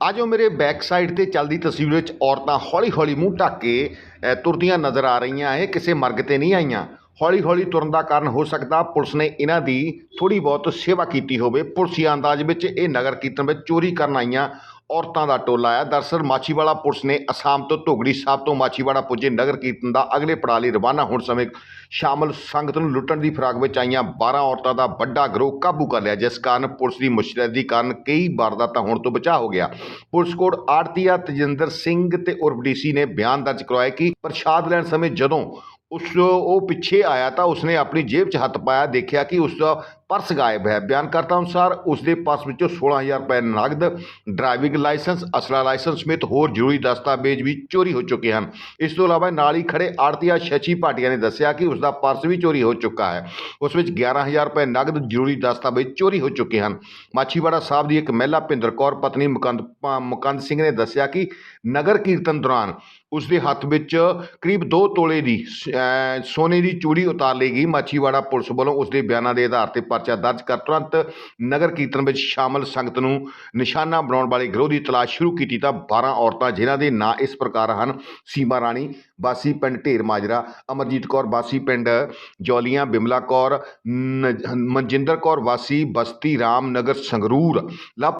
ਅੱਜ ਉਹ ਮੇਰੇ ਬੈਕ ਸਾਈਡ ਤੇ ਚੱਲਦੀ ਤਸਵੀਰ ਵਿੱਚ ਔਰਤਾਂ ਹੌਲੀ-ਹੌਲੀ ਮੂੰਹ ਢੱਕ ਕੇ ਅ, ਤੁਰਦੀਆਂ ਨਜ਼ਰ ਆ ਰਹੀਆਂ ਇਹ ਕਿਸੇ ਮਰਗ ਤੇ ਨਹੀਂ ਆਈਆਂ। ਹੌਲੀ-ਹੌਲੀ ਤੁਰਨ ਦਾ ਕਾਰਨ ਹੋ ਸਕਦਾ ਪੁਲਿਸ ਨੇ ਇਹਨਾਂ ਦੀ ਥੋੜੀ ਬਹੁਤ ਸੇਵਾ ਕੀਤੀ ਹੋਵੇ। ਪੁਲਿਸੀ ਅੰਦਾਜ਼ ਵਿੱਚ ਇਹ ਨਗਰ ਕੀਰਤਨ ਵਿੱਚ ਚੋਰੀ ਕਰਨ ਆਈਆਂ। ਔਰਤਾਂ ਦਾ ਟੋਲਾ ਹੈ ਦਰਅਸਲ ਮਾਛੀਵਾੜਾ ਪੁਲਿਸ ਨੇ ਅਸਾਮ ਤੋਂ ਧੋਗੜੀ ਸਾਹਿਬ ਤੋਂ ਮਾਛੀਵਾੜਾ ਪੁੱਜੇ। ਨਗਰ ਕੀਰਤਨ ਦਾ ਅਗਲੇ ਪੜਾਅ ਲਈ ਰਵਾਨਾ ਹੋਣ ਸਮੇਂ ਸ਼ਾਮਲ ਸੰਗਤ ਨੂੰ ਲੁੱਟਣ ਦੀ ਫਿਰਾਕ ਵਿੱਚ ਆਈਆਂ 12 ਔਰਤਾਂ ਦਾ ਵੱਡਾ ਗਰੋਹ ਕਾਬੂ ਕਰ ਲਿਆ। ਜਿਸ ਕਾਰਨ ਪੁਲਿਸ ਦੀ ਮੁਸ਼ਤੈਦੀ ਕਾਰਨ ਕਈ ਵਾਰਦਾਤਾਂ ਹੋਣ ਤੋਂ ਬਚਾਅ ਹੋ ਗਿਆ। ਪੁਲਿਸ ਕੋਲ ਆੜਤੀਆ ਤਜਿੰਦਰ ਸਿੰਘ ਤੇ ਉਰਫ ਡੀਸੀ ਨੇ ਬਿਆਨ ਦਰਜ ਕਰਵਾਇਆ ਕਿ ਪ੍ਰਸ਼ਾਦ ਲੈਣ ਸਮੇਂ ਜਦੋਂ ਉਸ ਉਹ ਪਿੱਛੇ ਆਇਆ ਤਾਂ ਉਸਨੇ ਆਪਣੀ ਜੇਬ 'ਚ ਹੱਥ ਪਾਇਆ। ਦੇਖਿਆ ਕਿ ਉਸ ਦਾ ਪਰਸ ਗਾਇਬ ਹੈ। ਬਿਆਨਕਰਤਾ ਅਨੁਸਾਰ ਉਸ ਦੇ ਪਰਸ ਵਿੱਚੋਂ 16000 ਰੁਪਏ ਨਗਦ, ਡਰਾਈਵਿੰਗ ਲਾਇਸੈਂਸ, ਅਸਲਾ ਲਾਇਸੈਂਸ ਸਮੇਤ ਹੋਰ ਜ਼ਰੂਰੀ ਦਸਤਾਵੇਜ਼ ਵੀ ਚੋਰੀ ਹੋ ਚੁੱਕੇ ਹਨ। ਇਸ ਤੋਂ ਇਲਾਵਾ ਨਾਲ ਹੀ ਖੜੇ ਆੜਤੀਆ ਸ਼ਸ਼ੀ ਭਾਟੀਆ ਨੇ ਦੱਸਿਆ ਕਿ ਉਸ ਦਾ ਪਰਸ ਵੀ ਚੋਰੀ ਹੋ ਚੁੱਕਾ ਹੈ। ਉਸ ਵਿੱਚ 11000 ਰੁਪਏ ਨਗਦ, ਜ਼ਰੂਰੀ ਦਸਤਾਵੇਜ਼ ਚੋਰੀ ਹੋ ਚੁੱਕੇ ਹਨ। ਮਾਛੀਵਾੜਾ ਸਾਹਿਬ ਦੀ ਇੱਕ ਮਹਿਲਾ ਭਿੰਦਰ ਕੌਰ, ਪਤਨੀ ਮੁਕੰਦ ਪ- ਮੁਕੰਦ ਸਿੰਘ ਨੇ ਦੱਸਿਆ ਕਿ ਨਗਰ ਕੀਰਤਨ ਦੌਰਾਨ ਉਸ ਦੇ ਹੱਥ ਵਿੱਚ ਕਰੀਬ 2 ਤੋਲੇ ਦੀ ਸੋਨੇ ਦੀ ਚੂੜੀ ਉਤਾਰ ਲਈ ਗਈ। ਮਾਛੀਵਾੜਾ ਪੁਲਿਸ ਵੱਲੋਂ ਉਸ ਦੇ ਬਿਆਨਾਂ ਦੇ ਆਧਾਰ ਤੇ ਪਰਚਾ ਦਰਜ ਕਰ ਤੁਰੰਤ ਨਗਰ ਕੀਰਤਨ ਵਿੱਚ ਸ਼ਾਮਲ ਸੰਗਤ ਨੂੰ ਨਿਸ਼ਾਨਾ ਬਣਾਉਣ ਵਾਲੇ ਗਿਰੋਹ ਦੀ ਤਲਾਸ਼ ਸ਼ੁਰੂ ਕੀਤੀ ਤਾਂ 12 ਔਰਤਾਂ, ਜਿਨ੍ਹਾਂ ਦੇ ਨਾਂ ਇਸ ਪ੍ਰਕਾਰ ਹਨ, ਸੀਮਾ ਰਾਣੀ, ਬਾਸੀ ਪਿੰਡ ਢੇਰ ਮਾਜਰਾ, ਅਮਰਜੀਤ ਕੌਰ ਬਾਸੀ ਪਿੰਡ ਜੌਲੀਆਂ, ਬਿਮਲਾ ਕੌਰ, ਨ- ਮਨਜਿੰਦਰ ਕੌਰ ਵਾਸੀ ਬਸਤੀ ਰਾਮ ਨਗਰ ਸੰਗਰੂਰ ਲਵ